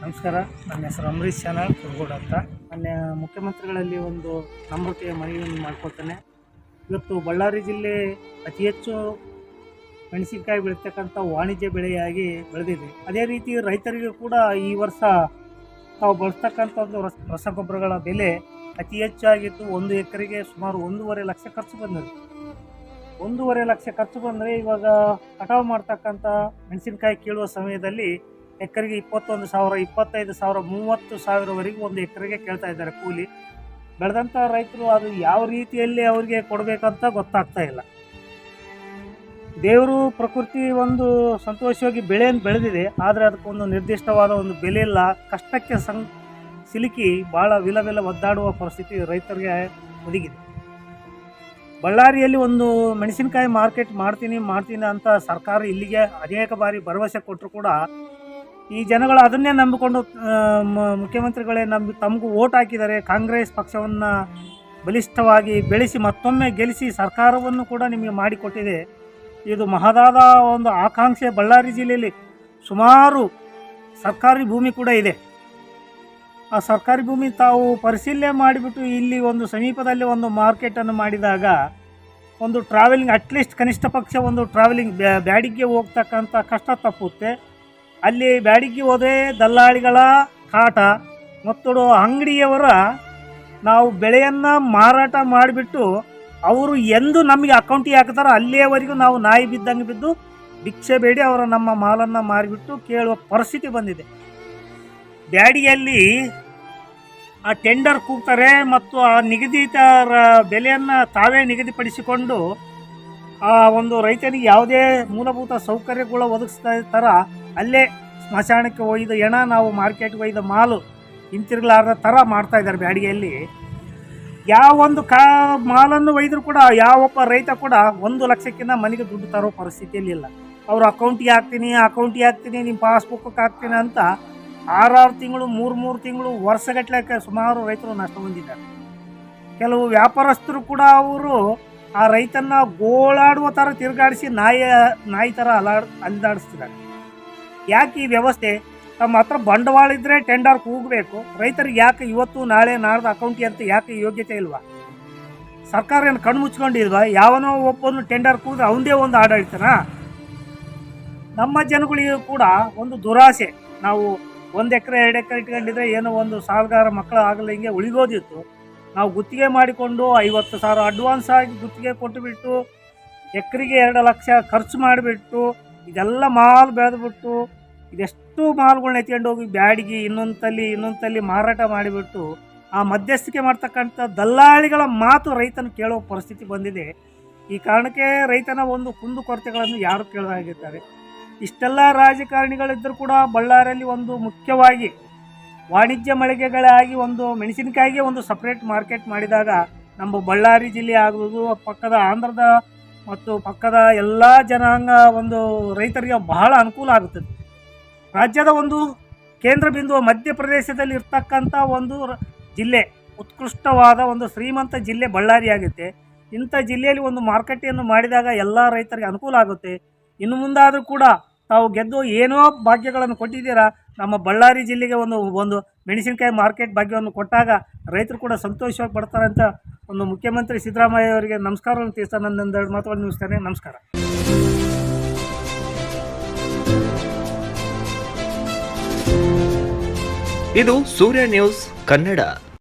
ನಮಸ್ಕಾರ, ನನ್ನ ಹೆಸರು ಅಂಬರೀಶ್ ಚಾನಲ್ ಕುರ್ಗೋಡ್ ಅಂತ. ನನ್ನ ಮುಖ್ಯಮಂತ್ರಿಗಳಲ್ಲಿ ಒಂದು ನಮ್ರತೆಯ ಮನವಿಯನ್ನು ಮಾಡ್ಕೊಳ್ತೇನೆ. ಇವತ್ತು ಬಳ್ಳಾರಿ ಜಿಲ್ಲೆ ಅತಿ ಹೆಚ್ಚು ಮೆಣಸಿನಕಾಯಿ ಬೆಳೀತಕ್ಕಂಥ ವಾಣಿಜ್ಯ ಬೆಳೆಯಾಗಿ ಬೆಳೆದಿದೆ. ಅದೇ ರೀತಿ ರೈತರಿಗೂ ಕೂಡ ಈ ವರ್ಷ ತಾವು ಬಳಸ್ತಕ್ಕಂಥ ಒಂದು ರಸ, ರಸಗೊಬ್ಬರಗಳ ಬೆಲೆ ಅತಿ ಹೆಚ್ಚಾಗಿದ್ದು ಒಂದು ಎಕರೆಗೆ ಸುಮಾರು ಒಂದೂವರೆ ಲಕ್ಷ ಖರ್ಚು ಬಂದಿದೆ ಒಂದೂವರೆ ಲಕ್ಷ ಖರ್ಚು ಬಂದರೆ ಇವಾಗ ಕಟಾವು ಮಾಡ್ತಕ್ಕಂಥ ಮೆಣಸಿನಕಾಯಿ ಕೀಳುವ ಸಮಯದಲ್ಲಿ ಎಕರೆಗೆ ಇಪ್ಪತ್ತೊಂದು ಸಾವಿರ, ಇಪ್ಪತ್ತೈದು ಸಾವಿರ, ಮೂವತ್ತು ಸಾವಿರವರೆಗೂ ಒಂದು ಎಕರೆಗೆ ಕೇಳ್ತಾ ಇದ್ದಾರೆ ಕೂಲಿ. ಬೆಳೆದಂಥ ರೈತರು ಅದು ಯಾವ ರೀತಿಯಲ್ಲಿ ಅವರಿಗೆ ಕೊಡಬೇಕಂತ ಗೊತ್ತಾಗ್ತಾ ಇಲ್ಲ. ದೇವರು ಪ್ರಕೃತಿ ಒಂದು ಸಂತೋಷವಾಗಿ ಬೆಳೆಯನ್ನು ಬೆಳೆದಿದೆ. ಆದರೆ ಅದಕ್ಕೊಂದು ನಿರ್ದಿಷ್ಟವಾದ ಒಂದು ಬೆಲೆ ಇಲ್ಲ. ಕಷ್ಟಕ್ಕೆ ಸಂ, ಸಿಲುಕಿ ಭಾಳ ವಿಲ ವಿಲ ಒದ್ದಾಡುವ ಪರಿಸ್ಥಿತಿ ರೈತರಿಗೆ ಒದಗಿದೆ. ಬಳ್ಳಾರಿಯಲ್ಲಿ ಒಂದು ಮೆಣಸಿನಕಾಯಿ ಮಾರ್ಕೆಟ್ ಮಾಡ್ತೀನಿ ಮಾಡ್ತೀನಿ ಅಂತ ಸರ್ಕಾರ ಇಲ್ಲಿಗೆ ಅನೇಕ ಬಾರಿ ಭರವಸೆ ಕೊಟ್ಟರು ಕೂಡ ಈ ಜನಗಳು ಅದನ್ನೇ ನಂಬಿಕೊಂಡು ಮುಖ್ಯಮಂತ್ರಿಗಳೇ ನಂಬಿ, ತಮಗೂ ಓಟ್ ಹಾಕಿದ್ದಾರೆ ಕಾಂಗ್ರೆಸ್ ಪಕ್ಷವನ್ನು ಬಲಿಷ್ಠವಾಗಿ ಬೆಳೆಸಿ ಮತ್ತೊಮ್ಮೆ ಗೆಲ್ಲಿಸಿ ಸರ್ಕಾರವನ್ನು ಕೂಡ ನಿಮಗೆ ಮಾಡಿಕೊಟ್ಟಿದೆ. ಇದು ಮಹದಾದ ಒಂದು ಆಕಾಂಕ್ಷೆ ಬಳ್ಳಾರಿ ಜಿಲ್ಲೆಯಲ್ಲಿ ಸುಮಾರು ಸರ್ಕಾರಿ ಭೂಮಿ ಕೂಡ ಇದೆ. ಆ ಸರ್ಕಾರಿ ಭೂಮಿ ತಾವು ಪರಿಶೀಲನೆ ಮಾಡಿಬಿಟ್ಟು ಇಲ್ಲಿ ಒಂದು ಸಮೀಪದಲ್ಲಿ ಒಂದು ಮಾರ್ಕೆಟನ್ನು ಮಾಡಿದಾಗ ಒಂದು ಟ್ರಾವೆಲಿಂಗ್ ಅಟ್ಲೀಸ್ಟ್ ಕನಿಷ್ಠ ಪಕ್ಷ ಒಂದು ಟ್ರಾವೆಲಿಂಗ್ ಬ್ಯಾಡಿಗೆ ಹೋಗ್ತಕ್ಕಂಥ ಕಷ್ಟ ತಪ್ಪುತ್ತೆ. ಅಲ್ಲಿ ಬ್ಯಾಡಿಗೆ ಹೋದರೆ ದಲ್ಲಾಳಿಗಳ ಕಾಟ. ಮತ್ತು ಅಂಗಡಿಯವರ ನಾವು ಬೆಳೆಯನ್ನು ಮಾರಾಟ ಮಾಡಿಬಿಟ್ಟು ಅವರು ಎಂದು ನಮಗೆ ಅಕೌಂಟಿಗೆ ಹಾಕ್ತಾರೋ ಅಲ್ಲಿಯವರೆಗೂ ನಾವು ನಾಯಿ ಬಿದ್ದಂಗೆ ಬಿದ್ದು ಭಿಕ್ಷೆ ಬೇಡಿ ಅವರ ನಮ್ಮ ಮಾಲನ್ನು ಮಾರಿಬಿಟ್ಟು ಕೇಳುವ ಪರಿಸ್ಥಿತಿ ಬಂದಿದೆ. ಬ್ಯಾಡಿಯಲ್ಲಿ ಆ ಟೆಂಡರ್ ಕೂಗ್ತಾರೆ ಮತ್ತು ಆ ನಿಗದಿತರ ಬೆಲೆಯನ್ನು ತಾವೇ ನಿಗದಿಪಡಿಸಿಕೊಂಡು ಆ ಒಂದು ರೈತನಿಗೆ ಯಾವುದೇ ಮೂಲಭೂತ ಸೌಕರ್ಯಗಳು ಒದಗಿಸ್ತಾ ಥರ ಅಲ್ಲೇ ಸ್ಮಶಾನಕ್ಕೆ ಒಯ್ದ ಎಣ ನಾವು ಮಾರ್ಕೆಟ್ಗೆ ಒಯ್ದ ಮಾಲು ಹಿಂತಿರುಗಲಾರ್ದ ಥರ ಮಾಡ್ತಾ ಇದ್ದಾರೆ ಬ್ಯಾಡಿಗೆಯಲ್ಲಿ. ಯಾವ ಒಂದು ಕಾ ಮಾಲನ್ನು ಒಯ್ದರೂ ಕೂಡ ಯಾವೊಬ್ಬ ರೈತ ಕೂಡ ಒಂದು ಲಕ್ಷಕ್ಕಿಂತ ಮನೆಗೆ ದುಡ್ಡು ತರೋ ಪರಿಸ್ಥಿತಿಯಲ್ಲಿ ಇಲ್ಲ. ಅವರು ಅಕೌಂಟಿಗೆ ಹಾಕ್ತೀನಿ ಅಕೌಂಟಿಗೆ ಹಾಕ್ತೀನಿ ನಿಮ್ಮ ಪಾಸ್ಬುಕ್ಕಿಗೆ ಹಾಕ್ತೀನಿ ಅಂತ ಆರಾರು ತಿಂಗಳು ಮೂರು ಮೂರು ತಿಂಗಳು ವರ್ಷಗಟ್ಟಲೆ ಸುಮಾರು ರೈತರು ನಷ್ಟ ಹೊಂದಿದ್ದಾರೆ. ಕೆಲವು ವ್ಯಾಪಾರಸ್ಥರು ಕೂಡ ಅವರು ಆ ರೈತನ್ನ ಗೋಳಾಡುವ ಥರ ತಿರುಗಾಡಿಸಿ ನಾಯಿ ನಾಯಿ ಥರ ಅಲಾಡ್ ಅಲ್ದಾಡಿಸ್ತಿದ್ದಾರೆ ಯಾಕೆ ಈ ವ್ಯವಸ್ಥೆ? ತಮ್ಮ ಹತ್ರ ಬಂಡವಾಳ ಇದ್ದರೆ ಟೆಂಡರ್ ಕೂಗಬೇಕು ರೈತರಿಗೆ ಯಾಕೆ ಇವತ್ತು, ನಾಳೆ, ನಾಡ್ದು ಅಕೌಂಟ್ ಅಂತ ಯಾಕೆ ಯೋಗ್ಯತೆ ಇಲ್ವಾ? ಸರ್ಕಾರ ಏನು ಕಣ್ಣು ಮುಚ್ಕೊಂಡಿಲ್ವಾ? ಯಾವನೋ ಒಬ್ಬನು ಟೆಂಡರ್ ಕೂಗಿದ್ರೆ ಅವಂದೇ ಒಂದು ಆಡಳಿತನ? ನಮ್ಮ ಜನಗಳಿಗೂ ಕೂಡ ಒಂದು ದುರಾಸೆ. ನಾವು ಒಂದು ಎಕರೆ, ಎರಡು ಎಕರೆ ಇಟ್ಕೊಂಡಿದ್ರೆ ಏನೋ ಒಂದು ಸಾಲಗಾರ ಮಕ್ಕಳು ಆಗಲ್ಲ, ಹಿಂಗೆ ಉಳಿಗೋದಿತ್ತು ನಾವು ಗುತ್ತಿಗೆ ಮಾಡಿಕೊಂಡು ಐವತ್ತು ಸಾವಿರ ಅಡ್ವಾನ್ಸ್ ಆಗಿ ಗುತ್ತಿಗೆ ಕೊಟ್ಟುಬಿಟ್ಟು, ಎಕರೆಗೆ ಎರಡು ಲಕ್ಷ ಖರ್ಚು ಮಾಡಿಬಿಟ್ಟು, ಇದೆಲ್ಲ ಮಾಲು ಬೆಳೆದ್ಬಿಟ್ಟು, ಇದೆಷ್ಟು ಮಾಲ್ಗಳನ್ನ ಎತ್ಕೊಂಡು ಹೋಗಿ ಬ್ಯಾಡಿಗೆ ಇನ್ನೊಂದು ಇನ್ನೊಂದಲ್ಲಿ ಇನ್ನೊಂದು ತಲ್ಲಿ ಮಾರಾಟ ಮಾಡಿಬಿಟ್ಟು, ಆ ಮಧ್ಯಸ್ಥಿಕೆ ಮಾಡ್ತಕ್ಕಂಥ ದಲ್ಲಾಳಿಗಳ ಮಾತು ರೈತನ ಕೇಳೋ ಪರಿಸ್ಥಿತಿ ಬಂದಿದೆ. ಈ ಕಾರಣಕ್ಕೆ ರೈತನ ಒಂದು ಕುಂದು ಕೊರತೆಗಳನ್ನು ಯಾರು ಕೇಳದಾಗಿದ್ದಾರೆ? ಇಷ್ಟೆಲ್ಲ ರಾಜಕಾರಣಿಗಳಿದ್ದರೂ ಕೂಡ ಬಳ್ಳಾರಿಯಲ್ಲಿ ಒಂದು ಮುಖ್ಯವಾಗಿ ವಾಣಿಜ್ಯ ಮಳಿಗೆಗಳಾಗಿ ಒಂದು ಮೆಣಸಿನಕಾಯಿಗೆ ಒಂದು ಸಪ್ರೇಟ್ ಮಾರ್ಕೆಟ್ ಮಾಡಿದಾಗ ನಮ್ಮ ಬಳ್ಳಾರಿ ಜಿಲ್ಲೆ ಆಗುವುದು, ಪಕ್ಕದ ಆಂಧ್ರದ ಮತ್ತು ಪಕ್ಕದ ಎಲ್ಲ ಜನಾಂಗ ಒಂದು ರೈತರಿಗೆ ಬಹಳ ಅನುಕೂಲ ಆಗುತ್ತದೆ. ರಾಜ್ಯದ ಒಂದು ಕೇಂದ್ರ ಬಿಂದು ಮಧ್ಯಪ್ರದೇಶದಲ್ಲಿ ಇರ್ತಕ್ಕಂಥ ಒಂದು ಜಿಲ್ಲೆ, ಉತ್ಕೃಷ್ಟವಾದ ಒಂದು ಶ್ರೀಮಂತ ಜಿಲ್ಲೆ ಬಳ್ಳಾರಿ ಆಗುತ್ತೆ. ಇಂಥ ಜಿಲ್ಲೆಯಲ್ಲಿ ಒಂದು ಮಾರುಕಟ್ಟೆಯನ್ನು ಮಾಡಿದಾಗ ಎಲ್ಲ ರೈತರಿಗೆ ಅನುಕೂಲ ಆಗುತ್ತೆ. ಇನ್ನು ಮುಂದಾದರೂ ಕೂಡ ತಾವು ಗೆದ್ದು ಏನೋ ಭಾಗ್ಯಗಳನ್ನು ಕೊಟ್ಟಿದ್ದೀರಾ ನಮ್ಮ ಬಳ್ಳಾರಿ ಜಿಲ್ಲೆಗೆ ಒಂದು ಒಂದು ಮೆಣಸಿನಕಾಯಿ ಮಾರ್ಕೆಟ್ ಭಾಗ್ಯವನ್ನು ಕೊಟ್ಟಾಗ ರೈತರು ಕೂಡ ಸಂತೋಷವಾಗಿ ಪಡ್ತಾರೆ ಅಂತ ಒಂದು ಮುಖ್ಯಮಂತ್ರಿ ಸಿದ್ದರಾಮಯ್ಯ ಅವರಿಗೆ ನಮಸ್ಕಾರವನ್ನು ತಿಳಿಸ್ತಾ ನನ್ನೊಂದೆರಡು ಮಾತುಗಳನ್ನು ನಿಲ್ಲಿಸ್ತೇನೆ ನಮಸ್ಕಾರ. ಇದು ಸೂರ್ಯ ನ್ಯೂಸ್ ಕನ್ನಡ.